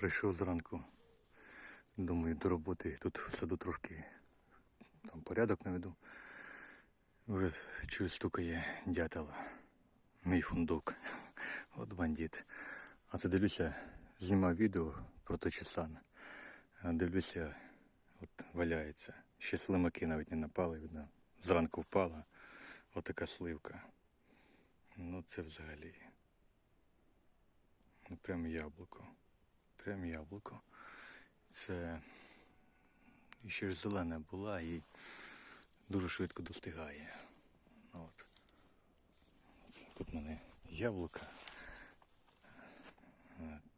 Прийшов зранку. Думаю, до роботи тут в саду трошки там порядок наведу. Вже чую стукає дятел. Мій фундук. От бандит. А це дивлюся, знімав відео про Точісан. А Дивлюся, от валяється. Ще слимаки навіть не напали, видно. Зранку впала. Отака сливка. Ну це взагалі. Ну прям яблуко. Прям яблуко. Це ще ж зелена була і дуже швидко достигає. От. Тут в мене яблука.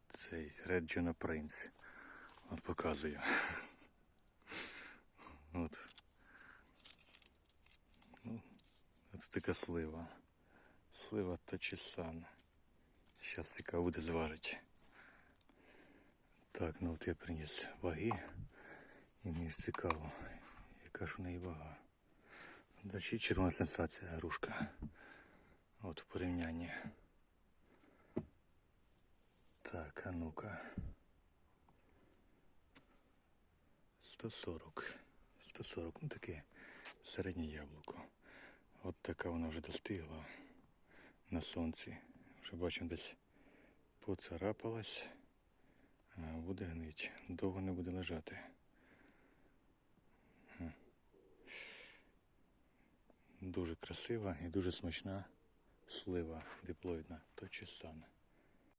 Цей Juno Prince. От показую. От. Ну, це така слива. Слива Точісан. Зараз цікаво буде зважити. Так, ну от я приніс ваги. І мені ж цікаво, яка ж у неї вага. Далі червона сенсація грушка. От в порівнянні. Так, а ну-ка. 140. 140, ну таке середнє яблуко. От така вона вже достигла на сонці. Вже бачимо десь поцарапалась. Буде гнить. Довго не буде лежати. Дуже красива і дуже смачна слива диплоїдна. Точісан.